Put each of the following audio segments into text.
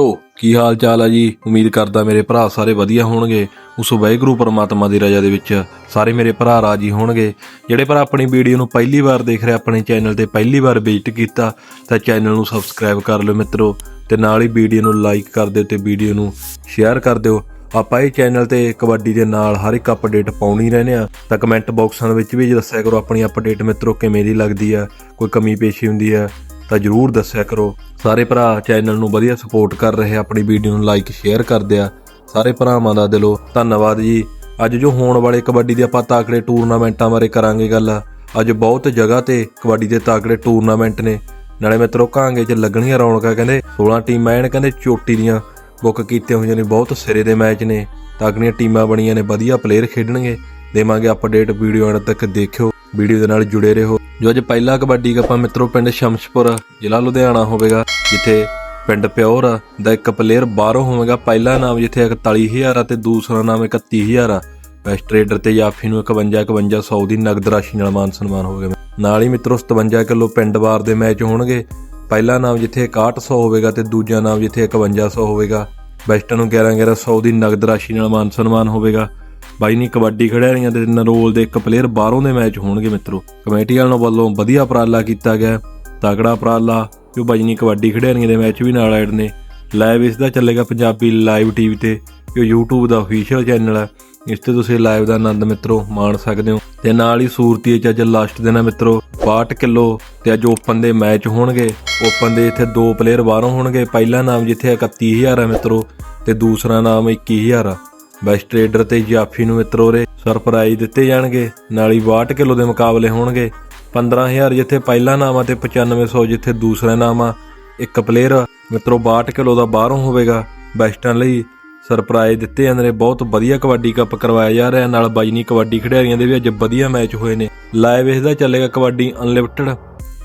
ਓ, ਕੀ ਹਾਲ ਚਾਲ ਆ ਜੀ? ਉਮੀਦ ਕਰਦਾ ਮੇਰੇ ਭਰਾ ਸਾਰੇ ਵਧੀਆ ਹੋਣਗੇ। ਉਸ ਵਾਹਿਗੁਰੂ ਪਰਮਾਤਮਾ ਦੀ ਰਜ਼ਾ ਦੇ ਵਿੱਚ ਸਾਰੇ ਮੇਰੇ ਭਰਾ ਰਾਜੀ ਹੋਣਗੇ। ਜਿਹੜੇ ਭਰਾ ਆਪਣੀ ਵੀਡੀਓ ਨੂੰ ਪਹਿਲੀ ਵਾਰ ਦੇਖ ਰਹੇ, ਆਪਣੇ ਚੈਨਲ ਤੇ ਪਹਿਲੀ ਵਾਰ ਵਿਜ਼ਿਟ ਕੀਤਾ, ਤਾਂ ਚੈਨਲ ਨੂੰ ਸਬਸਕ੍ਰਾਈਬ ਕਰ ਲਿਓ ਮਿੱਤਰੋ ਤੇ ਨਾਲ ਹੀ ਵੀਡੀਓ ਨੂੰ ਲਾਈਕ ਕਰ ਦਿਓ ਤੇ ਵੀਡੀਓ ਨੂੰ ਸ਼ੇਅਰ ਕਰ ਦਿਓ। ਆਪਾਂ ਇਹ ਚੈਨਲ ਤੇ ਕਬੱਡੀ ਦੇ ਨਾਲ ਹਰ ਇੱਕ ਅਪਡੇਟ ਪਾਉਣੀ ਰਹਿੰਦੇ ਆ ਤਾਂ ਕਮੈਂਟ ਬਾਕਸਾਂ ਦੇ ਵਿੱਚ ਵੀ ਦੱਸਿਆ ਕਰੋ ਆਪਣੀ ਅਪਡੇਟ ਮਿੱਤਰੋ ਕਿਵੇਂ ਦੀ ਲੱਗਦੀ ਆ, ਕੋਈ ਕਮੀ ਪੇਸ਼ੀ ਹੁੰਦੀ ਆ ਤਾਂ ਜਰੂਰ ਦੱਸਿਆ ਕਰੋ। ਸਾਰੇ ਭਰਾ ਚੈਨਲ ਨੂੰ ਵਧੀਆ ਸਪੋਰਟ ਕਰ ਰਹੇ ਆਪਣੀ ਵੀਡੀਓ ਨੂੰ ਲਾਈਕ ਸ਼ੇਅਰ ਕਰਦੇ ਆ। ਸਾਰੇ ਭਰਾਵਾਂ ਦਾ ਦਿਲੋਂ ਧੰਨਵਾਦ ਜੀ। ਅੱਜ ਜੋ ਹੋਣ ਵਾਲੇ ਕਬੱਡੀ ਦੇ ਆਪਾਂ ਤਾਕੜੇ ਟੂਰਨਾਮੈਂਟਾਂ ਬਾਰੇ ਕਰਾਂਗੇ ਗੱਲ, ਅੱਜ ਬਹੁਤ ਜਗ੍ਹਾ ਤੇ ਕਬੱਡੀ ਦੇ ਤਾਕੜੇ ਟੂਰਨਾਮੈਂਟ ਨੇ। ਨਾਲੇ ਮਿੱਤਰੋ ਕਾਂਗੇ 'ਚ ਲੱਗਣੀਆਂ ਰੌਣਕਾਂ, ਕਹਿੰਦੇ 16 ਟੀਮਾਂ ਐਨ, ਕਹਿੰਦੇ ਚੋਟੀ ਦੀਆਂ ਬੁੱਕ ਕੀਤੇ ਹੋਈਆਂ ਨੇ, ਬਹੁਤ ਸਿਰੇ ਦੇ ਮੈਚ ਨੇ। ਤਾਕੜੀਆਂ ਟੀਮਾਂ ਬਣੀਆਂ ਨੇ, ਵਧੀਆ ਪਲੇਅਰ ਖੇਡਣਗੇ। ਦੇਵਾਂਗੇ ਅਪਡੇਟ ਵੀਡੀਓ ਅੰਤ ਤੱਕ ਦੇਖਿਓ ਵੀਡੀਓ ਦੇ ਨਾਲ ਜੁੜੇ ਰਹੋ। ਜੋ ਅੱਜ ਪਹਿਲਾ ਕਬੱਡੀ ਕੱਪਾ ਮਿੱਤਰੋ, ਪਿੰਡ ਸ਼ਮਸ਼ਪੁਰ, ਜ਼ਿਲ੍ਹਾ ਲੁਧਿਆਣਾ ਹੋਵੇਗਾ, ਜਿੱਥੇ ਪਿੰਡ ਪਿਓਰ ਦਾ ਇੱਕ ਪਲੇਅਰ ਬਾਹਰੋਂ ਹੋਵੇਗਾ। ਪਹਿਲਾ ਨਾਮ ਜਿੱਥੇ 41000 ਆ ਤੇ ਦੂਸਰਾ ਨਾਮ 31000 ਆ। ਬੈਸਟ ਟ੍ਰੇਡਰ ਤੇ ਯਾਫੀ ਨੂੰ 51 5100 ਦੀ ਨਗਦ ਰਾਸ਼ੀ ਨਾਲ ਮਾਨ ਸਨਮਾਨ ਹੋਵੇਗਾ ਨਾਲ ਹੀ ਮਿੱਤਰੋ 57 ਕਿਲੋ ਪਿੰਡ ਵਾਰ ਦੇ ਮੈਚ ਹੋਣਗੇ। ਪਹਿਲਾ ਨਾਮ ਜਿੱਥੇ 6100 ਹੋਵੇਗਾ ਤੇ ਦੂਜਾ ਨਾਮ ਜਿੱਥੇ 5100 ਹੋਵੇਗਾ। ਬੈਸਟਾਂ ਨੂੰ 11 1100 ਦੀ ਨਗਦ ਰਾਸ਼ੀ ਨਾਲ ਮਾਨ ਸਨਮਾਨ ਹੋਵੇਗਾ। ਬਾਈ ਨਹੀਂ ਕਬੱਡੀ ਖਿਡਾਰੀਆਂ ਦੇ ਨਰੋਲ ਦੇ ਇੱਕ ਪਲੇਅਰ ਬਾਹਰੋਂ ਦੇ ਮੈਚ ਹੋਣਗੇ ਮਿੱਤਰੋ। ਕਮੇਟੀ ਵਾਲਿਆਂ ਵੱਲੋਂ ਵਧੀਆ ਉਪਰਾਲਾ ਕੀਤਾ ਗਿਆ। ਤਗੜਾ ਉਪਰਾਲਾ ਜੋ ਬਾਈ ਨਹੀਂ ਕਬੱਡੀ ਖਿਡਾਰੀਆਂ ਦੇ ਮੈਚ ਵੀ ਨਾਲ ਐਡ ਨੇ। ਲਾਈਵ ਇਸ ਦਾ ਚੱਲੇਗਾ ਪੰਜਾਬੀ ਲਾਈਵ ਟੀਵੀ ਤੇ ਜੋ YouTube ਦਾ ਅਫੀਸ਼ੀਅਲ ਚੈਨਲ ਹੈ। ਇਸ ਤੇ ਤੁਸੀਂ ਲਾਈਵ ਦਾ ਆਨੰਦ ਮਿੱਤਰੋ ਮਾਣ ਸਕਦੇ ਹੋ। ਤੇ ਨਾਲ ਹੀ ਸੂਰਤੀ ਚ ਅੱਜ ਲਾਸਟ ਦਿਨ ਹੈ ਮਿੱਤਰੋ 62 ਕਿਲੋ ਤੇ ਅੱਜ ਓਪਨ ਦੇ ਮੈਚ ਹੋਣਗੇ। ਓਪਨ ਦੇ ਇੱਥੇ ਦੋ ਪਲੇਅਰ ਬਾਹਰੋਂ ਹੋਣਗੇ। ਪਹਿਲਾ ਨਾਮ ਜਿੱਥੇ 31000 ਹੈ ਮਿੱਤਰੋ, ਤੇ ਦੂਸਰਾ ਨਾਮ 21000 ਆ। ਬੈਸਟ ਤੇ ਜਾਫੀ ਨੂੰ ਮਿੱਤਰੋ ਸਰਪ੍ਰਾਈਜ਼ ਦਿੱਤੇ ਜਾਣਗੇ, ਨਾਲ ਹੀ 62 ਕਿਲੋ ਦੇ ਮੁਕਾਬਲੇ ਹੋਣਗੇ। 15000 ਜਿੱਥੇ ਪਹਿਲਾ ਨਾਮ ਆ ਤੇ 9500 ਜਿੱਥੇ ਦੂਸਰਾ ਨਾਮ ਆ। ਇੱਕ ਪਲੇਅਰ ਮਿੱਤਰੋ 62 ਕਿਲੋ ਦਾ ਬਾਹਰੋਂ ਹੋਵੇਗਾ। ਬੈਸਟਾਂ ਲਈ ਸਰਪ੍ਰਾਈਜ਼ ਦਿੱਤੇ ਜਾਂਦੇ ਨੇ, ਬਹੁਤ ਵਧੀਆ ਕਬੱਡੀ ਕੱਪ ਕਰਵਾਇਆ ਜਾ ਰਿਹਾ। ਨਾਲ ਬਾਈਨੀ ਕਬੱਡੀ ਖਿਡਾਰੀਆਂ ਦੇ ਵੀ ਅੱਜ ਵਧੀਆ ਮੈਚ ਹੋਏ ਨੇ। ਲਾਈਵ ਇਸ ਦਾ ਚੱਲੇਗਾ ਕਬੱਡੀ ਅਨਲਿਮਟਿਡ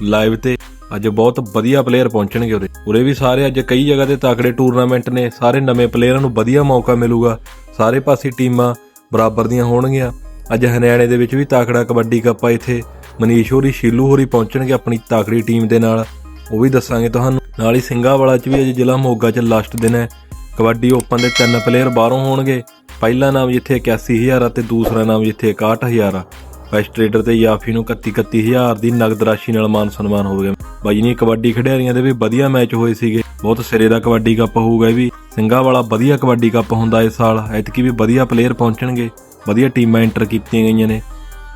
ਲਾਈਵ ਤੇ ਅੱਜ ਬਹੁਤ ਵਧੀਆ ਪਲੇਅਰ ਪਹੁੰਚਣਗੇ ਉਰੇ। ਉਰੇ ਵੀ ਸਾਰੇ ਅੱਜ ਕਈ ਜਗ੍ਹਾ ਤੇ ਤਾਕੜੇ ਟੂਰਨਾਮੈਂਟ ਨੇ। ਸਾਰੇ ਨਵੇਂ ਪਲੇਅਰਾਂ ਨੂੰ ਵਧੀਆ ਮੌਕਾ ਮਿਲੂਗਾ। ਸਾਰੇ ਪਾਸੇ ਟੀਮਾਂ ਬਰਾਬਰ ਦੀਆਂ ਹੋਣਗੀਆਂ। ਅੱਜ ਹਰਿਆਣੇ ਦੇ ਵਿੱਚ ਵੀ ਤਾਕੜਾ ਕਬੱਡੀ ਕੱਪ ਆ ਇੱਥੇ। ਮਨੀਸ਼ ਹੋਰੀ, ਸ਼ੀਲੂ ਹੋਰੀ ਪਹੁੰਚਣਗੇ ਆਪਣੀ ਤਾਕੜੀ ਟੀਮ ਦੇ ਨਾਲ। ਉਹ ਵੀ ਦੱਸਾਂਗੇ ਤੁਹਾਨੂੰ। ਨਾਲ ਹੀ ਸਿੰਘਾਵਾਲਾ 'ਚ ਵੀ ਅੱਜ ਜ਼ਿਲ੍ਹਾ ਮੋਗਾ 'ਚ ਲਾਸਟ ਦਿਨ ਹੈ। ਕਬੱਡੀ ਓਪਨ ਦੇ ਤਿੰਨ ਪਲੇਅਰ ਬਾਹਰੋਂ ਹੋਣਗੇ। ਪਹਿਲਾ ਨਾਮ ਜਿੱਥੇ 81000 ਆ ਤੇ ਦੂਸਰਾ ਨਾਮ ਜਿੱਥੇ 61000 ਆ। ਬੈਸਟ ਟ੍ਰੇਡਰ ਤੇ ਯਾਫੀ ਨੂੰ 31 31000 ਦੀ ਨਗਦ ਰਾਸ਼ੀ ਨਾਲ ਮਾਨ ਸਨਮਾਨ ਹੋਵੇਗਾ ਬਾਈ ਨੇ ਕਬੱਡੀ ਖਿਡਾਰੀਆਂ ਦੇ ਵੀ ਵਧੀਆ ਮੈਚ ਹੋਏ ਸੀਗੇ। ਬਹੁਤ ਸਿਰੇ ਦਾ ਕਬੱਡੀ ਕੱਪ ਹੋਊਗਾ ਇਹ ਵੀ। ਸਿੰਘਾਂ ਵਾਲਾ ਵਧੀਆ ਕਬੱਡੀ ਕੱਪ ਹੁੰਦਾ ਇਸ ਸਾਲ। ਐਤਕੀ ਵੀ ਵਧੀਆ ਪਲੇਅਰ ਪਹੁੰਚਣਗੇ। ਵਧੀਆ ਟੀਮਾਂ ਐਂਟਰ ਕੀਤੀਆਂ ਗਈਆਂ ਨੇ।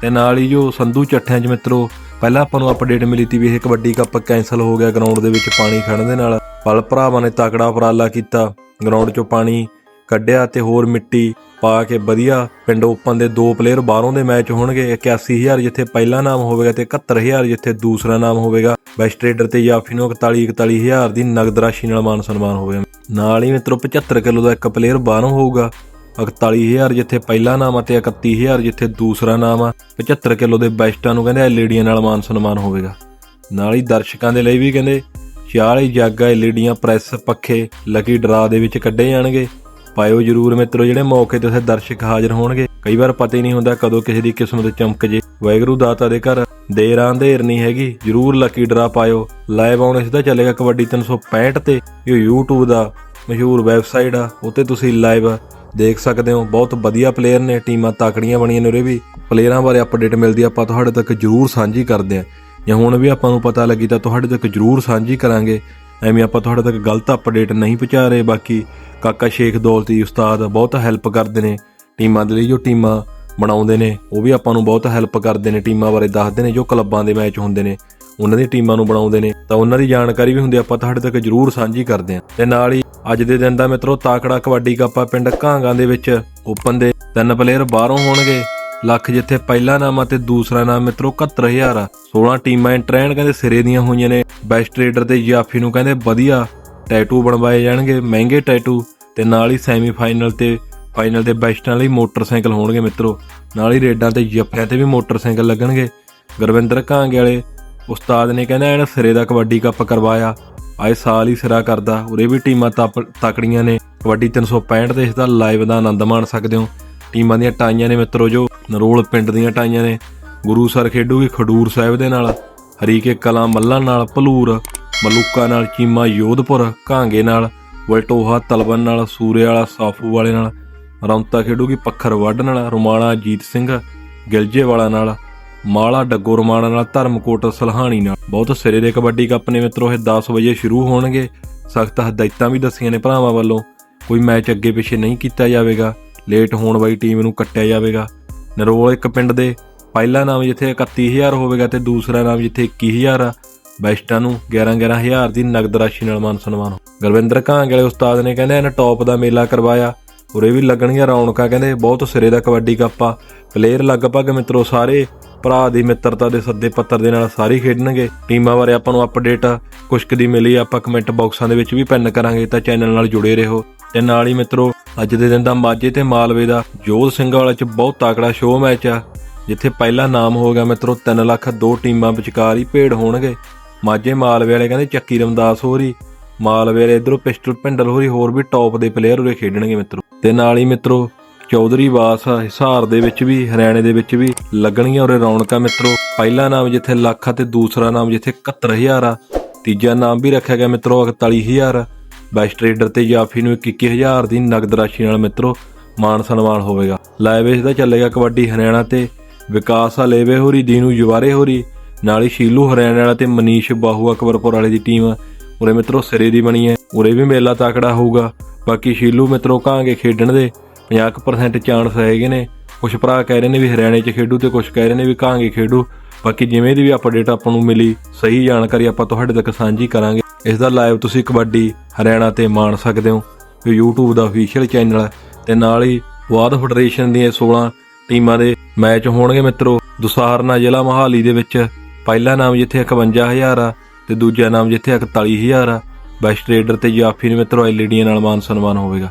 ਤੇ ਨਾਲ ਹੀ ਜੋ ਸੰਧੂ ਚੱਠਿਆਂ 'ਚ ਮਿੱਤਰੋ, ਪਹਿਲਾਂ ਆਪਾਂ ਨੂੰ ਅਪਡੇਟ ਮਿਲੀ ਤੀ ਵੀ ਇਹ ਕਬੱਡੀ ਕੱਪ ਕੈਨਸਲ ਹੋ ਗਿਆ ਗਰਾਊਂਡ ਦੇ ਵਿੱਚ ਪਾਣੀ ਖੜਨ ਦੇ ਨਾਲ। ਪਲ ਭਰਾਵਾਂ ਨੇ ਤਕੜਾ ਉਪਰਾਲਾ ਕੀਤਾ। ਗਰਾਊਂਡ 'ਚੋਂ ਪਾਣੀ ਕੱਢਿਆ ਤੇ ਹੋਰ ਮਿੱਟੀ ਪਾ ਕੇ ਵਧੀਆ ਪਿੰਡ ਓਪਨ ਦੇ ਦੋ ਪਲੇਅਰ ਬਾਹਰੋਂ ਦੇ ਮੈਚ ਹੋਣਗੇ 81000 ਜਿੱਥੇ ਪਹਿਲਾ ਨਾਮ ਹੋਵੇਗਾ ਤੇ 71000 ਜਿੱਥੇ ਦੂਸਰਾ ਨਾਮ ਹੋਵੇਗਾ। ਬੈਸਟ ਟ੍ਰੇਡਰ ਤੇ ਯਾਫੀ ਨੂੰ 41 41000 ਦੀ ਨਗਦ ਰਾਸ਼ੀ ਨਾਲ ਮਾਨ ਸਨਮਾਨ ਹੋਵੇਗਾ ਨਾਲ ਹੀ ਮਿੱਤਰੋ 75 ਕਿਲੋ ਦਾ ਇੱਕ ਪਲੇਅਰ ਬਾਹਰੋਂ ਹੋਊਗਾ। 41000 ਜਿੱਥੇ ਪਹਿਲਾ ਨਾਮ ਆ ਤੇ 31000 ਜਿੱਥੇ ਦੂਸਰਾ ਨਾਮ ਆ। 75 ਕਿਲੋ ਦੇ ਬੈਸਟਾਂ ਨੂੰ ਕਹਿੰਦੇ ਐਲਈਡੀਆਂ ਨਾਲ ਮਾਨ ਸਨਮਾਨ ਹੋਵੇਗਾ। ਨਾਲ ਹੀ ਦਰਸ਼ਕਾਂ ਦੇ ਲਈ ਵੀ ਕਹਿੰਦੇ 40 ਜਾਗਾ ਐਲਈਡੀਆਂ ਪ੍ਰੈਸ ਪੱਖੇ, ਲੱਕੀ ਡਰਾ ਦੇ ਵਿੱਚ ਕੱਢੇ ਜਾਣਗੇ। ਪਾਇਓ ਜਰੂਰ ਮਿੱਤਰੋ, ਜਿਹੜੇ ਮੌਕੇ ਤੇ ਉੱਥੇ ਦਰਸ਼ਕ ਹਾਜ਼ਰ ਹੋਣਗੇ। ਕਈ ਵਾਰ ਪਤਾ ਹੀ ਨਹੀਂ ਹੁੰਦਾ ਕਦੋਂ ਕਿਸੇ ਦੀ ਕਿਸਮਤ ਚਮਕ ਜੇ। ਵਾਹਿਗੁਰੂ ਦਾਤਾ ਦੇ ਘਰ, ਦੇਰ ਆਂਧੇਰ ਨਹੀਂ ਹੈਗੀ। ਜਰੂਰ ਲੱਕੀ ਡਰਾ ਪਾਇਓ। ਲਾਈਵ ਆਉਣ ਇਸ ਚੱਲੇਗਾ ਕਬੱਡੀ 365 ਤੇ। ਇਹ YouTube ਦਾ ਮਸ਼ਹੂਰ ਵੈਬਸਾਈਟ ਆ। ਉੱਤੇ ਤੁਸੀਂ ਲਾਈਵ ਦੇਖ ਸਕਦੇ ਹੋ। ਬਹੁਤ ਵਧੀਆ ਪਲੇਅਰ ਨੇ, ਟੀਮਾਂ ਤਾਕੜੀਆਂ ਬਣੀਆਂ ਨੇ ਉਰੇ ਵੀ। ਪਲੇਅਰਾਂ ਬਾਰੇ ਅਪਡੇਟ ਮਿਲਦੀ ਆਪਾਂ ਤੁਹਾਡੇ ਤੱਕ ਜਰੂਰ ਸਾਂਝੀ ਕਰਦੇ ਆ। ਜਾਂ ਹੁਣ ਵੀ ਆਪਾਂ ਨੂੰ ਪਤਾ ਲੱਗੀ ਤਾਂ ਤੁਹਾਡੇ ਤੱਕ ਜਰੂਰ ਸਾਂਝੀ ਕਰਾਂਗੇ। ਐਵੇਂ ਆਪਾਂ ਤੁਹਾਡੇ ਤੱਕ ਗਲਤ ਅਪਡੇਟ ਨਹੀਂ ਪਹੁੰਚਾ ਰਹੇ, ਬਾਕੀ ਕਾਕਾ ਸ਼ੇਖ ਦੌਲਤੀ ਉਸਤਾਦ ਬਹੁਤ ਹੈਲਪ ਕਰਦੇ ਨੇ, ਟੀਮਾਂ ਦੇ ਲਈ ਜੋ ਟੀਮਾਂ ਬਣਾਉਂਦੇ ਨੇ, ਉਹ ਵੀ ਆਪਾਂ ਨੂੰ ਬਹੁਤ ਹੈਲਪ ਕਰਦੇ ਨੇ, ਟੀਮਾਂ ਬਾਰੇ ਦੱਸਦੇ ਨੇ ਜੋ ਕਲੱਬਾਂ ਦੇ ਮੈਚ ਹੁੰਦੇ ਨੇ, ਉਹਨਾਂ ਦੀ ਟੀਮਾਂ ਨੂੰ ਬਣਾਉਂਦੇ ਨੇ, ਤਾਂ ਉਹਨਾਂ ਦੀ ਜਾਣਕਾਰੀ ਵੀ ਹੁੰਦੀ ਆਪਾਂ ਤੁਹਾਡੇ ਤੱਕ ਜਰੂਰ ਸਾਂਝੀ ਕਰਦੇ ਹਾਂ। ਤੇ ਨਾਲ ਹੀ ਅੱਜ ਦੇ ਦਿਨ ਦਾ ਮਿੱਤਰੋ, ਤਾਕੜਾ ਕਬੱਡੀ ਕੱਪਾ ਪਿੰਡ ਘਾਂਗਾਂ ਦੇ ਵਿੱਚ ਓਪਨ ਦੇ ਤਿੰਨ ਪਲੇਅਰ ਬਾਹਰੋਂ ਹੋਣਗੇ। ਲੱਖ ਜਿੱਥੇ ਪਹਿਲਾ ਨਾਮ ਆ ਤੇ ਦੂਸਰਾ ਨਾਮ ਮਿੱਤਰੋ 71000 ਆ। 16 ਟੀਮਾਂ ਐਂਟਰੈਂਡ ਕਹਿੰਦੇ ਸਿਰੇ ਦੀਆਂ ਹੋਈਆਂ ਨੇ। ਬੈਸਟ ਰੇਡਰ ਤੇ ਜਾਫੀ ਨੂੰ ਕਹਿੰਦੇ ਵਧੀਆ ਟੈਟੂ ਬਣਵਾਏ ਜਾਣਗੇ, ਮਹਿੰਗੇ ਟੈਟੂ ਤੇ ਨਾਲ ਹੀ ਸੈਮੀਫਾਈਨਲ ਤੇ ਫਾਈਨਲ ਦੇ ਬੈਸਟਾਂ ਲਈ ਮੋਟਰਸਾਈਕਲ ਹੋਣਗੇ ਮਿੱਤਰੋ। ਨਾਲ ਹੀ ਰੇਡਾਂ ਤੇ ਜੱਫਿਆਂ ਤੇ ਵੀ ਮੋਟਰਸਾਈਕਲ ਲੱਗਣਗੇ। ਗੁਰਵਿੰਦਰ ਕਾਂਗੇ ਵਾਲੇ ਉਸਤਾਦ ਨੇ ਕਹਿੰਦਾ ਇਹਨਾਂ ਸਿਰੇ ਦਾ ਕਬੱਡੀ ਕੱਪ ਕਰਵਾਇਆ। ਆਏ ਸਾਲ ਹੀ ਸਿਰਾ ਕਰਦਾ। ਉਰੇ ਵੀ ਟੀਮਾਂ ਤਪ- ਤਕੜੀਆਂ ਨੇ। ਕਬੱਡੀ 365 ਤੇ ਇਸ ਦਾ ਲਾਈਵ ਦਾ ਆਨੰਦ ਮਾਣ ਸਕਦੇ ਹੋ। ਟੀਮਾਂ ਦੀਆਂ ਟਾਈਆਂ ਨੇ ਮਿੱਤਰੋ ਜੋ, ਨਰੋਲ ਪਿੰਡ ਦੀਆਂ ਟਾਈਆਂ ਨੇ। ਗੁਰੂ ਸਰ ਖੇਡੂਗੀ ਖਡੂਰ ਸਾਹਿਬ ਦੇ ਨਾਲ, ਹਰੀਕੇ ਕਲਾਂ ਮੱਲਾਂ ਨਾਲ ਭਲੂਰ, ਮਲੂਕਾ ਨਾਲ ਚੀਮਾ ਯੋਧਪੁਰ ਕਾਂਗੇ ਨਾਲ ਵਲਟੋਹਾ ਤਲਵਨ ਨਾਲ ਸੂਰੇ ਵਾਲਾ ਸਾਫੂ ਵਾਲੇ ਨਾਲ, ਰੌਂਤਾ ਖੇਡੂਗੀ ਪੱਖਰ ਵੱਢ ਨਾਲ ਰੁਮਾਣਾ ਜੀਤ ਸਿੰਘ ਗਿਲਜੇ ਵਾਲਾ ਨਾਲ, ਮਾਲਾ ਡੱਗੋ ਰੁਮਾਣਾ ਨਾਲ, ਧਰਮਕੋਟ ਸਲਹਾਣੀ ਨਾਲ। ਬਹੁਤ ਸਿਰੇ ਦੇ ਕਬੱਡੀ ਕੱਪ ਨੇ ਮਿੱਤਰੋ, ਇਹ 10 ਵਜੇ ਸ਼ੁਰੂ ਹੋਣਗੇ। ਸਖਤ ਹਦਾਇਤਾਂ ਵੀ ਦੱਸੀਆਂ ਨੇ ਭਰਾਵਾਂ ਵੱਲੋਂ। ਕੋਈ ਮੈਚ ਅੱਗੇ ਪਿੱਛੇ ਨਹੀਂ ਕੀਤਾ ਜਾਵੇਗਾ। ਲੇਟ ਹੋਣ ਵਾਲੀ ਟੀਮ ਨੂੰ ਕੱਟਿਆ ਜਾਵੇਗਾ। ਨਰੋਲ ਇੱਕ ਪਿੰਡ ਦੇ ਪਹਿਲਾ ਨਾਮ ਜਿੱਥੇ 31000 ਹੋਵੇਗਾ ਤੇ ਦੂਸਰਾ ਨਾਮ ਜਿੱਥੇ 21000 ਆ। ਬੈਸਟਾਂ ਨੂੰ 11 11000 ਦੀ ਨਗਦ ਰਾਸ਼ੀ ਨਾਲ ਮਾਨ ਸਨਮਾਨ। ਗੁਰਵਿੰਦਰ ਘਾਂਗ ਵਾਲੇ ਉਸਤਾਦ ਨੇ ਕਹਿੰਦੇ, ਇਹਨੇ ਟੌਪ ਦਾ ਮੇਲਾ ਕਰਵਾਇਆ। ਉਰੇ ਵੀ ਲੱਗਣਗੀਆਂ ਰੌਣਕਾਂ, ਕਹਿੰਦੇ, ਬਹੁਤ ਸਿਰੇ ਦਾ ਕਬੱਡੀ ਕੱਪ ਆ। ਪਲੇਅਰ ਲਗਭਗ ਮਿੱਤਰੋ ਸਾਰੇ ਭਰਾ ਦੀ ਮਿੱਤਰਤਾ ਦੇ ਸੱਦੇ ਪੱਤਰ ਦੇ ਨਾਲ ਸਾਰੇ ਖੇਡਣਗੇ। ਟੀਮਾਂ ਬਾਰੇ ਆਪਾਂ ਨੂੰ ਅਪਡੇਟ ਕੁਸ਼ਕ ਦੀ ਮਿਲੀ ਆਪਾਂ ਕਮੈਂਟ ਬਾਕਸਾਂ ਦੇ ਵਿੱਚ ਵੀ ਪੈਨ ਕਰਾਂਗੇ ਤਾਂ ਚੈਨਲ ਨਾਲ ਜੁੜੇ ਰਹੋ। ਤੇ ਨਾਲ ਹੀ ਮਿੱਤਰੋ ਅੱਜ ਦੇ ਦਿਨ ਦਾ ਮਾਝੇ ਤੇ ਮਾਲਵੇ ਦਾ ਜੋਧ ਸਿੰਘ ਵਾਲਾ ਚ ਬਹੁਤ ਤਾਕੜਾ ਸ਼ੋਅ ਮੈਚ ਆ, ਜਿੱਥੇ ਪਹਿਲਾ ਨਾਮ ਹੋ ਗਿਆ ਮਿੱਤਰੋ 3 ਲੱਖ ਦੋ ਟੀਮਾਂ ਵਿਚਕਾਰ ਹੀ ਭੇੜ ਹੋਣਗੇ। ਮਾਝੇ ਮਾਲਵੇ ਵਾਲੇ ਕਹਿੰਦੇ ਚੱਕੀ ਰਮਦਾਸ ਹੋਰੀ, ਮਾਲਵੇ ਵਾਲੇ ਇਧਰੋਂ ਪਿਸਟਲ ਪਿੰਡਲ ਹੋਰੀ ਹੋਰ ਵੀ ਟੌਪ ਦੇ ਪਲੇਅਰ ਉਰੇ ਖੇਡਣਗੇ ਮਿੱਤਰੋ। ਤੇ ਨਾਲ ਹੀ ਮਿੱਤਰੋ ਚੌਧਰੀ ਵਾਸ ਹਿਸਾਰ ਦੇ ਵਿੱਚ ਵੀ, ਹਰਿਆਣੇ ਦੇ ਵਿੱਚ ਵੀ ਲੱਗਣਗੀਆਂ ਉਰੇ ਰੌਣਕਾਂ ਮਿੱਤਰੋ। ਪਹਿਲਾ ਨਾਮ ਜਿੱਥੇ ਲੱਖ ਆ ਤੇ ਦੂਸਰਾ ਨਾਮ ਜਿੱਥੇ 71000 ਆ, ਤੀਜਾ ਨਾਮ ਵੀ ਰੱਖਿਆ ਗਿਆ ਮਿੱਤਰੋ 41000 ਬੈਸਟ ਟ੍ਰੇਡਰ ਤੇ ਜਾਫੀ ਨੂੰ 21000 ਦੀ ਨਗਦ ਰਾਸ਼ੀ ਨਾਲ ਮਿੱਤਰੋ ਮਾਨ ਸਨਮਾਨ ਹੋਵੇਗਾ। ਲਾਈਵ ਦਾ ਚੱਲੇਗਾ ਕਬੱਡੀ ਹਰਿਆਣਾ ਤੇ ਵਿਕਾਸ ਹਲੇਵੇ ਹੋਰੀ ਦੀਨੂ ਜਵਾਰੇ ਹੋਰੀ ਨਾਲ ਹੀ ਸ਼ੀਲੂ ਹਰਿਆਣਾ ਵਾਲਾ ਤੇ ਮਨੀਸ਼ ਬਾਹੂ ਅਕਬਰਪੁਰ ਵਾਲੇ ਦੀ ਟੀਮ ਉਰੇ ਮਿੱਤਰੋ ਸਿਰੇ ਦੀ ਬਣੀ ਹੈ, ਉਰੇ ਵੀ ਮੇਲਾ ਤਾਕੜਾ ਹੋਊਗਾ। ਬਾਕੀ ਸ਼ੀਲੂ ਮਿੱਤਰੋ ਕਹਾਂਗੇ ਖੇਡਣ ਦੇ 50% ਚਾਂਸ ਹੈਗੇ ਨੇ। ਕੁਝ ਭਰਾ ਕਹਿ ਰਹੇ ਨੇ ਵੀ ਹਰਿਆਣੇ 'ਚ ਖੇਡੂ ਤੇ ਕੁਝ ਕਹਿ ਰਹੇ ਨੇ ਵੀ ਕਹਾਂਗੇ ਖੇਡੂ। ਬਾਕੀ ਜਿਵੇਂ ਦੀ ਵੀ ਅਪਡੇਟ ਆਪਾਂ ਨੂੰ ਮਿਲੀ, ਸਹੀ ਜਾਣਕਾਰੀ ਆਪਾਂ ਤੁਹਾਡੇ ਤੱਕ ਸਾਂਝੀ ਕਰਾਂਗੇ। ਇਸ ਦਾ ਲਾਈਵ ਤੁਸੀਂ ਕਬੱਡੀ, ਹਰਿਆਣਾ ਤੇ ਮਾਣ ਸਕਦੇ ਹੋ। ਇਹ YouTube ਦਾ ਅਫੀਸ਼ੀਅਲ ਚੈਨਲ ਹੈ ਤੇ ਨਾਲ ਹੀ ਵਾਦ ਫੈਡਰੇਸ਼ਨ ਦੀਆਂ 16 ਟੀਮਾਂ ਦੇ ਮੈਚ ਹੋਣਗੇ ਮਿੱਤਰੋ। ਦੁਸਾਰਨਾ ਜ਼ਿਲ੍ਹਾ ਮੋਹਾਲੀ ਦੇ ਵਿੱਚ ਪਹਿਲਾ ਨਾਮ ਜਿੱਥੇ 51000 ਆ ਤੇ ਦੂਜਾ ਨਾਮ ਜਿੱਥੇ 41000 ਆ। ਬੈਸਟ ਰੇਡਰ ਤੇ ਜਾਫੀ ਨੇ ਮਿੱਤਰੋ ਐਲਈਡੀਆਂ ਨਾਲ ਮਾਨ ਸਨਮਾਨ ਹੋਵੇਗਾ।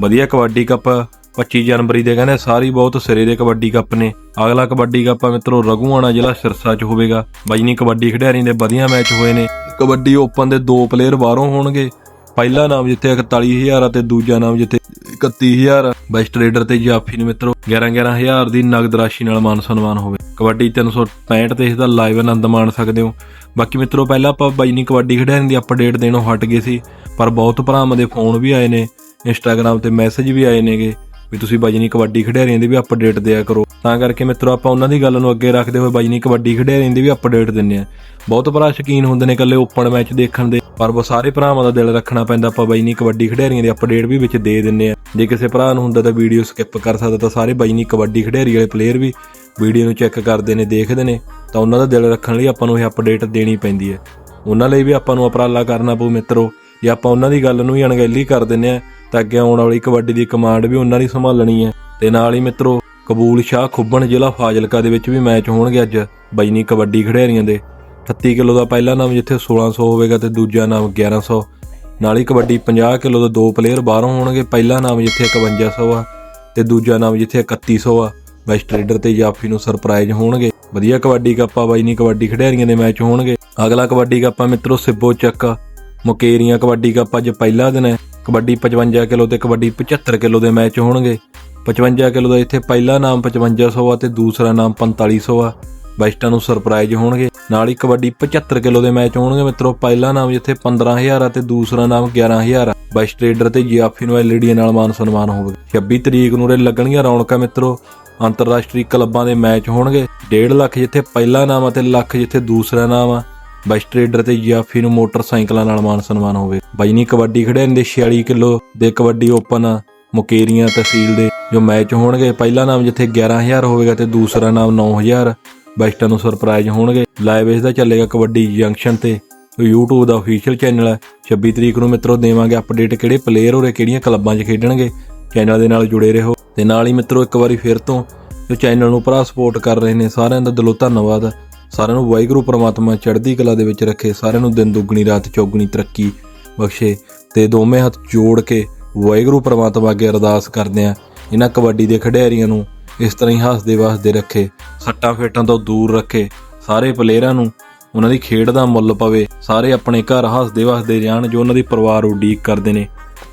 ਵਧੀਆ ਕਬੱਡੀ ਕੱਪ 25 ਜਨਵਰੀ ਦੇ ਕਹਿੰਦੇ ਸਾਰੀ ਬਹੁਤ ਸਿਰੇ ਦੇ ਕਬੱਡੀ ਕੱਪ ਨੇ। ਅਗਲਾ ਕਬੱਡੀ ਕੱਪ ਆ ਮਿੱਤਰੋ ਰਘੂਆਣਾ ਜ਼ਿਲ੍ਹਾ ਸਿਰਸਾ 'ਚ ਹੋਵੇਗਾ। ਬਾਈਨੀ ਕਬੱਡੀ ਖਿਡਾਰੀਆਂ ਦੇ ਵਧੀਆ ਮੈਚ ਹੋਏ ਨੇ। ਕਬੱਡੀ ਓਪਨ ਦੇ ਦੋ ਪਲੇਅਰ ਬਾਹਰੋਂ ਹੋਣਗੇ। ਪਹਿਲਾ ਨਾਮ ਜਿੱਥੇ 41000 ਆ ਤੇ ਦੂਜਾ ਨਾਮ ਜਿੱਥੇ 31000 ਬੈਸਟ ਰੇਡਰ ਤੇ ਜਾਫੀ ਨੇ ਮਿੱਤਰੋ 11 11000 ਦੀ ਨਗਦ ਰਾਸ਼ੀ ਨਾਲ ਮਾਨ ਸਨਮਾਨ ਹੋਵੇ। ਕਬੱਡੀ 365 ਤੇ ਇਸ ਦਾ ਲਾਈਵ ਆਨੰਦ ਮਾਣ ਸਕਦੇ ਹੋ। ਬਾਕੀ ਮਿੱਤਰੋ, ਪਹਿਲਾਂ ਆਪਾਂ ਬਾਈ ਬਾਈਨੀ ਕਬੱਡੀ ਖਿਡਾਰੀਆਂ ਦੀ ਅਪਡੇਟ ਦੇਣੋਂ ਹਟ ਗਏ ਸੀ, ਪਰ ਬਹੁਤ ਭਰਾਵਾਂ ਦੇ ਫੋਨ ਵੀ ਆਏ ਨੇ ਇੰਸਟਾਗ੍ਰam ਤੇ ਮੈਸੇਜ ਵੀ ਆਏ ਨੇਗੇ। ਵੀ ਤੁਸੀਂ ਬਾਈਨੀ ਕਬੱਡੀ ਖਿਡਾਰੀਆਂ ਦੀ ਵੀ ਅਪਡੇਟ ਦਿਆ ਕਰੋ। ਤਾਂ ਕਰਕੇ ਮਿੱਤਰੋ, ਆਪਾਂ ਉਹਨਾਂ ਦੀ ਗੱਲ ਨੂੰ ਅੱਗੇ ਰੱਖਦੇ ਹੋਏ ਬਾਈਨੀ ਕਬੱਡੀ ਖਿਡਾਰੀਆਂ ਦੀ ਵੀ ਅਪਡੇਟ ਦਿੰਨੇ ਆ ਬਹੁਤ ਭਰਾ ਸ਼ਕੀਨ ਹੁੰਦੇ ਨੇ ਇਕੱਲੇ ਓਪਨ ਮੈਚ ਦੇਖਣ ਦੇ, ਪਰ ਉਹ ਸਾਰੇ ਭਰਾਵਾਂ ਦਾ ਦਿਲ ਰੱਖਣਾ ਪੈਂਦਾ ਆਪਾਂ ਬਾਈਨੀ ਕਬੱਡੀ ਖਿਡਾਰੀਆਂ ਦੀ ਅਪਡੇਟ ਵੀ ਵਿੱਚ ਦੇ ਦਿੰਨੇ ਆ ਜੇ ਕਿਸੇ ਭਰਾ ਨੂੰ ਹੁੰਦਾ ਤਾਂ ਵੀਡੀਓ ਸਕਿਪ ਕਰ ਸਕਦਾ ਤਾਂ ਸਾਰੇ ਬਾਈਨੀ ਕਬੱਡੀ ਖਿਡਾਰੀ ਵਾਲੇ ਪਲੇਅਰ ਵੀ ਵੀਡੀਓ ਨੂੰ ਚੈੱਕ ਕਰਦੇ ਨੇ, ਦੇਖਦੇ ਨੇ। ਤਾਂ ਉਹਨਾਂ ਦਾ ਦਿਲ ਰੱਖਣ ਲਈ ਆਪਾਂ ਨੂੰ ਇਹ ਅਪਡੇਟ ਦੇਣੀ ਪੈਂਦੀ ਹੈ। ਉਹਨਾਂ ਲਈ ਵੀ ਆਪਾਂ ਨੂੰ ਅਪਰਾਲਾ ਕਰਨਾ ਪਊ ਮਿੱਤਰੋ। ਜੇ ਆਪਾਂ ਉਹਨਾਂ ਦੀ ਗੱਲ ਨੂੰ ਹੀ ਅਣਗਹਿਲੀ ਕਰ ਦਿੰਨੇ ਆ ਤਾਂ ਅੱਗੇ ਆਉਣ ਵਾਲੀ ਕਬੱਡੀ ਦੀ ਕਮਾਂਡ ਵੀ ਉਹਨਾਂ ਦੀ ਸੰਭਾਲਣੀ ਹੈ। ਤੇ ਨਾਲ ਹੀ ਮਿੱਤਰੋ, ਕਬੂਲ ਸ਼ਾਹ ਖੁੱਬਣ ਜ਼ਿਲ੍ਹਾ ਫਾਜ਼ਿਲਕਾ ਦੇ ਵਿੱਚ ਵੀ ਮੈਚ ਹੋਣਗੇ ਅੱਜ ਬਜਨੀ ਕਬੱਡੀ ਖਿਡਾਰੀਆਂ ਦੇ। 38 ਕਿਲੋ ਦਾ ਪਹਿਲਾ ਨਾਮ ਜਿੱਥੇ 1600 ਹੋਵੇਗਾ ਤੇ ਦੂਜਾ ਨਾਮ 1100 ਨਾਲ ਹੀ ਕਬੱਡੀ 50 ਕਿਲੋ ਦੇ ਦੋ ਪਲੇਅਰ ਬਾਹਰੋਂ ਹੋਣਗੇ, ਪਹਿਲਾ ਨਾਮ ਜਿੱਥੇ 5100 ਆ, ਤੇ ਦੂਜਾ ਨਾਮ ਜਿੱਥੇ 3100 ਆ। ਵੈਸਟ ਰੇਡਰ ਤੇ ਜਾਫੀ ਨੂੰ ਸਰਪ੍ਰਾਈਜ਼ ਹੋਣਗੇ। ਵਧੀਆ ਕਬੱਡੀ ਕੱਪਾ ਬਾਈ ਨਹੀਂ ਕਬੱਡੀ ਖਿਡਾਰੀਆਂ ਦੇ ਮੈਚ ਹੋਣਗੇ। ਅਗਲਾ ਕਬੱਡੀ ਕੱਪਾ ਮਿੱਤਰੋ, ਸਿੱਬੋ ਚੱਕ। ਮੁਕੇਰੀਆਂ ਕਬੱਡੀ ਕੱਪ ਅੱਜ ਪਹਿਲਾ ਦਿਨ ਹੈ। ਕਬੱਡੀ 55 ਕਿਲੋ ਤੇ ਕਬੱਡੀ 75 ਕਿਲੋ ਦੇ ਮੈਚ ਹੋਣਗੇ। 55 ਕਿਲੋ ਦਾ ਇੱਥੇ ਪਹਿਲਾ ਨਾਮ 5500 ਆ ਤੇ ਦੂਸਰਾ ਨਾਮ 4500 ਆ। ਬੈਸਟਾਂ ਨੂੰ ਸਰਪ੍ਰਾਈਜ਼ ਹੋਣਗੇ। ਨਾਲ ਹੀ ਕਬੱਡੀ 75 ਕਿਲੋ ਦੇ ਮੈਚ ਹੋਣਗੇ ਮਿੱਤਰੋ। ਪਹਿਲਾ ਨਾਮ ਜਿੱਥੇ 15000 ਆ ਤੇ ਦੂਸਰਾ ਨਾਮ 11000 ਆ। ਬੈਸਟ ਰੇਡਰ ਤੇ ਜਿਆਫੀ ਨੂੰ ਐਲਈਡੀ ਨਾਲ ਮਾਨ ਸਨਮਾਨ ਹੋਵੇਗਾ 26 ਤਰੀਕ ਨੂੰ ਰੇ ਲੱਗਣਗੀਆਂ ਰੌਣਕਾਂ ਮਿੱਤਰੋ। ਅੰਤਰਰਾਸ਼ਟਰੀ ਕਲੱਬਾਂ ਦੇ ਮੈਚ ਹੋਣਗੇ। 1.5 ਲੱਖ ਜਿੱਥੇ ਪਹਿਲਾ ਨਾਮ ਆ ਤੇ ਲੱਖ ਜਿੱਥੇ ਦੂਸਰਾ ਨਾਮ ਆ। ਬੈਸਟ ਰੇਡਰ ਤੇ ਜਿਆਫੀ ਨੂੰ ਮੋਟਰਸਾਈਕਲਾਂ ਨਾਲ ਮਾਨ ਸਨਮਾਨ ਹੋਵੇ। ਬਾਈਨੀ ਕਬੱਡੀ ਖਿਡਾਰਨ ਦੇ 46 ਕਿਲੋ ਦੇ ਕਬੱਡੀ ਓਪਨ ਮੁਕੇਰੀਆਂ ਤਹਿਸੀਲ ਦੇ ਜੋ ਮੈਚ ਹੋਣਗੇ। ਪਹਿਲਾ ਨਾਮ ਜਿੱਥੇ 11000 ਹੋਵੇਗਾ ਤੇ ਦੂਸਰਾ ਨਾਮ 9000 ਬੈਸਟਾਂ ਨੂੰ ਸਰਪ੍ਰਾਈਜ਼ ਹੋਣਗੇ। ਲਾਈਵ ਇਸ ਦਾ ਚੱਲੇਗਾ ਕਬੱਡੀ ਜੰਕਸ਼ਨ ਤੇ। YouTube ਦਾ ਅਫੀਸ਼ੀਅਲ ਚੈਨਲ ਹੈ। 26 ਤਰੀਕ ਨੂੰ ਮਿੱਤਰੋ ਦੇਵਾਂਗੇ ਅਪਡੇਟ ਕਿਹੜੇ ਪਲੇਅਰ ਹੋਰੇ ਕਿਹੜੀਆਂ ਕਲੱਬਾਂ 'ਚ ਖੇਡਣਗੇ। ਚੈਨਲ ਦੇ ਨਾਲ ਜੁੜੇ ਰਹੋ। ਤੇ ਨਾਲ ਹੀ ਮਿੱਤਰੋ ਇੱਕ ਵਾਰੀ ਫਿਰ ਤੋਂ ਜੋ ਚੈਨਲ ਨੂੰ ਭਰਾ ਸਪੋਰਟ ਕਰ ਰਹੇ ਨੇ ਸਾਰਿਆਂ ਦਾ ਦਿਲੋਂ ਧੰਨਵਾਦ। ਸਾਰਿਆਂ ਨੂੰ ਵਾਹਿਗੁਰੂ ਪ੍ਰਮਾਤਮਾ ਚੜ੍ਹਦੀ ਕਲਾ ਦੇ ਵਿੱਚ ਰੱਖੇ, ਸਾਰਿਆਂ ਨੂੰ ਦਿਨ ਦੁੱਗਣੀ, ਰਾਤ ਚੌਗਣੀ ਤਰੱਕੀ ਬਖਸ਼ੇ ਤੇ ਦੋਵੇਂ ਹੱਥ ਜੋੜ ਕੇ ਵਾਹਿਗੁਰੂ ਪ੍ਰਮਾਤਮਾ ਅੱਗੇ ਅਰਦਾਸ ਕਰਦੇ ਆ ਇਹਨਾਂ ਕਬੱਡੀ ਦੇ ਖਿਡਾਰੀਆਂ ਨੂੰ ਇਸ ਤਰ੍ਹਾਂ ਹੀ ਹੱਸਦੇ ਵਸਦੇ ਰੱਖੇ, ਸੱਟਾਂ ਫੇਟਾਂ ਤੋਂ ਦੂਰ ਰੱਖੇ, ਸਾਰੇ ਪਲੇਅਰਾਂ ਨੂੰ ਉਹਨਾਂ ਦੀ ਖੇਡ ਦਾ ਮੁੱਲ ਪਵੇ, ਸਾਰੇ ਆਪਣੇ ਘਰ ਹੱਸਦੇ ਵਸਦੇ ਜਾਣ ਜੋ ਉਹਨਾਂ ਦੀ ਪਰਿਵਾਰ ਉਡੀਕ ਕਰਦੇ ਨੇ।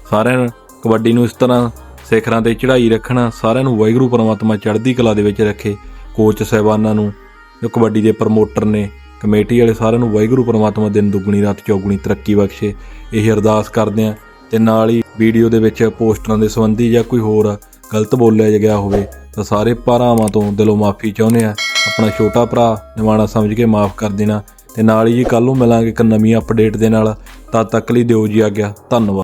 ਸਾਰਿਆਂ ਨੂੰ ਕਬੱਡੀ ਨੂੰ ਇਸ ਤਰ੍ਹਾਂ ਸਿਖਰਾਂ ਤੇ ਚੜ੍ਹਾਈ ਰੱਖਣਾ, ਸਾਰਿਆਂ ਨੂੰ ਵਾਹਿਗੁਰੂ ਪਰਮਾਤਮਾ ਚੜ੍ਹਦੀ ਕਲਾ ਦੇ ਵਿੱਚ ਰੱਖੇ। ਕੋਚ ਸਹਿਬਾਨਾਂ ਨੂੰ ਜੋ ਕਬੱਡੀ ਦੇ ਪ੍ਰਮੋਟਰ ਨੇ, ਕਮੇਟੀ ਵਾਲੇ ਸਾਰਿਆਂ ਨੂੰ ਵਾਹਿਗੁਰੂ ਪਰਮਾਤਮਾ ਦਿਨ ਦੁੱਗਣੀ, ਰਾਤ ਚੌਗੁਣੀ ਤਰੱਕੀ ਬਖਸ਼ੇ। ਇਹ ਅਰਦਾਸ ਕਰਦੇ ਆਂ ਤੇ ਨਾਲ ਹੀ ਵੀਡੀਓ ਦੇ ਵਿੱਚ ਪੋਸਟਰਾਂ ਦੇ ਸੰਬੰਧੀ ਜਾਂ ਕੋਈ ਹੋਰ ਗਲਤ ਬੋਲਿਆ ਗਿਆ ਹੋਵੇ, ਤਾਂ ਸਾਰੇ ਭਰਾਵਾਂ ਤੋਂ ਦਿਲੋਂ ਮਾਫੀ ਚਾਹੁੰਦੇ ਆ ਆਪਣਾ ਛੋਟਾ ਭਰਾ ਨਿਵਾਣਾ ਸਮਝ ਕੇ ਮਾਫ ਕਰ ਦੇਣਾ। ਤੇ ਨਾਲ ਹੀ ਜੀ ਕੱਲ ਨੂੰ ਮਿਲਾਂਗੇ ਇੱਕ ਨਵੀਂ ਅਪਡੇਟ ਦੇ ਨਾਲ। ਤਦ ਤੱਕ ਲਈ ਦਿਓ ਜੀ ਆਗਿਆ। ਧੰਨਵਾਦ।